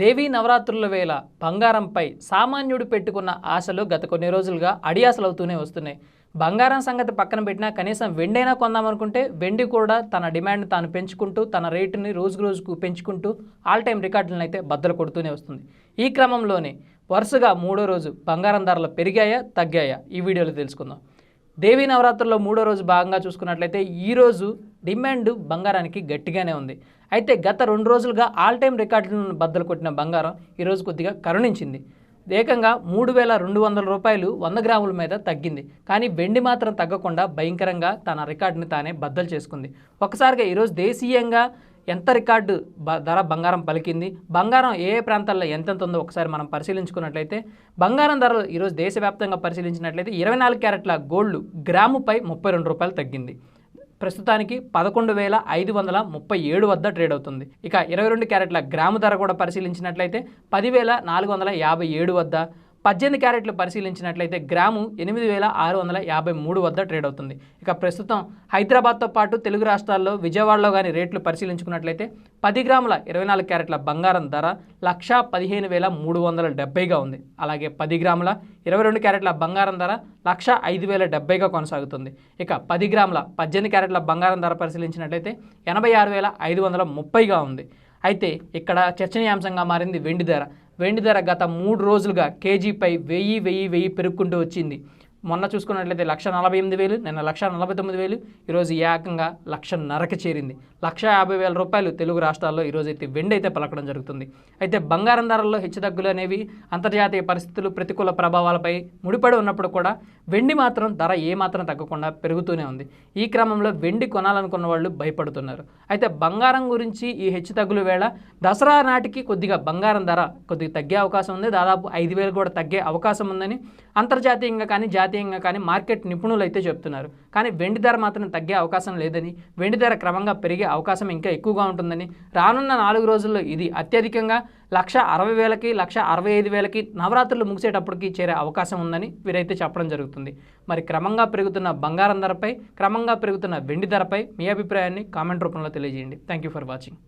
దేవీ నవరాత్రుల వేళ బంగారంపై సామాన్యుడు పెట్టుకున్న ఆశలు గత కొన్ని రోజులుగా అడియాసలవుతూనే వస్తున్నాయి. బంగారం సంగతి పక్కన పెట్టినా కనీసం వెండైనా కొందామనుకుంటే వెండి కూడా తన డిమాండ్ తాను పెంచుకుంటూ తన రేటుని రోజు రోజుకు పెంచుకుంటూ ఆల్ టైం రికార్డులను అయితే బద్దలు కొడుతూనే వస్తుంది. ఈ క్రమంలోనే వరుసగా మూడో రోజు బంగారం ధరలు పెరిగాయా తగ్గాయా? ఈ వీడియోలో తెలుసుకుందాం. దేవీ నవరాత్రుల్లో మూడో రోజు భాగంగా చూసుకున్నట్లయితే ఈరోజు డిమాండ్ బంగారానికి గట్టిగానే ఉంది. అయితే గత రెండు రోజులుగా ఆల్ టైమ్ రికార్డులను బద్దలు కొట్టిన బంగారం ఈరోజు కొద్దిగా కరుణించింది. ఏకంగా మూడు వేల రెండు వందల రూపాయలు వంద గ్రాముల మీద తగ్గింది. కానీ వెండి మాత్రం తగ్గకుండా భయంకరంగా తన రికార్డుని తానే బద్దలు చేసుకుంది. ఒకసారిగా ఈరోజు దేశీయంగా ఎంత రికార్డు బ ధర బంగారం పలికింది? బంగారం ఏ ఏ ప్రాంతాల్లో ఎంతెంత ఉందో ఒకసారి మనం పరిశీలించుకున్నట్లయితే బంగారం ధరలు ఈరోజు దేశవ్యాప్తంగా పరిశీలించినట్లయితే ఇరవై నాలుగు క్యారెట్ల గోల్డ్ గ్రాముపై ముప్పై రెండు రూపాయలు తగ్గింది. ప్రస్తుతానికి పదకొండు వేల ఐదు వందల ముప్పై ఏడు వద్ద ట్రేడ్ అవుతుంది. ఇక ఇరవై రెండు క్యారెట్ల గ్రాము ధర కూడా పరిశీలించినట్లయితే పదివేల నాలుగు వందల యాభై ఏడు వద్ద పద్దెనిమిది క్యారెట్లు పరిశీలించినట్లయితే గ్రాము ఎనిమిది వేల ఆరు వందల యాభై మూడు వద్ద ట్రేడ్ అవుతుంది. ఇక ప్రస్తుతం హైదరాబాద్తో పాటు తెలుగు రాష్ట్రాల్లో విజయవాడలో కానీ రేట్లు పరిశీలించుకున్నట్లయితే పది గ్రాముల ఇరవై నాలుగు క్యారెట్ల బంగారం ధర లక్షా పదిహేను వేల మూడు వందల డెబ్బైగా ఉంది. అలాగే పది గ్రాముల ఇరవై రెండు క్యారెట్ల బంగారం ధర లక్ష ఐదు వేల డెబ్బైగా కొనసాగుతుంది. ఇక పది గ్రాముల పద్దెనిమిది క్యారెట్ల బంగారం ధర పరిశీలించినట్లయితే ఎనభై ఆరు వేల ఐదు వందల ముప్పైగా ఉంది. అయితే ఇక్కడ చర్చనీయాంశంగా మారింది వెండి ధర. వెండి ధర గత మూడు రోజులుగా కేజీపై వెయ్యి వెయ్యి వెయ్యి పెరుక్కుంటూ వచ్చింది. మొన్న చూసుకున్నట్లయితే లక్ష నలభై ఎనిమిది వేలు నిన్న లక్ష నలభై తొమ్మిది వేలు. ఈరోజు ఏకంగా లక్ష నరక చేరింది. లక్ష యాభై వేల రూపాయలు తెలుగు రాష్ట్రాల్లో ఈరోజు అయితే వెండి అయితే పలకడం జరుగుతుంది. అయితే బంగారం ధరల్లో హెచ్చుతగ్గులు అనేవి అంతర్జాతీయ పరిస్థితులు ప్రతికూల ప్రభావాలపై ముడిపడి ఉన్నప్పుడు కూడా వెండి మాత్రం ధర ఏమాత్రం తగ్గకుండా పెరుగుతూనే ఉంది. ఈ క్రమంలో వెండి కొనాలనుకున్న వాళ్ళు భయపడుతున్నారు. అయితే బంగారం గురించి ఈ హెచ్చుతగ్గుల వేళ దసరా నాటికి కొద్దిగా బంగారం ధర కొద్దిగా తగ్గే అవకాశం ఉంది. దాదాపు ఐదు వేలు కూడా తగ్గే అవకాశం ఉందని అంతర్జాతీయంగా కానీ జాతీయంగా కానీ మార్కెట్ నిపుణులు అయితే చెప్తున్నారు. కానీ వెండి ధర మాత్రం తగ్గే అవకాశం లేదని వెండి ధర క్రమంగా పెరిగే అవకాశం ఇంకా ఎక్కువగా ఉంటుందని రానున్న నాలుగు రోజుల్లో ఇది అత్యధికంగా లక్ష అరవై వేలకి లక్ష అరవై ఐదు వేలకి నవరాత్రులు ముగిసేటప్పటికి చేరే అవకాశం ఉందని వీరైతే చెప్పడం జరుగుతుంది. మరి క్రమంగా పెరుగుతున్న బంగారం ధరపై క్రమంగా పెరుగుతున్న వెండి ధరపై మీ అభిప్రాయాన్ని కామెంట్ రూపంలో తెలియజేయండి. Thank you for watching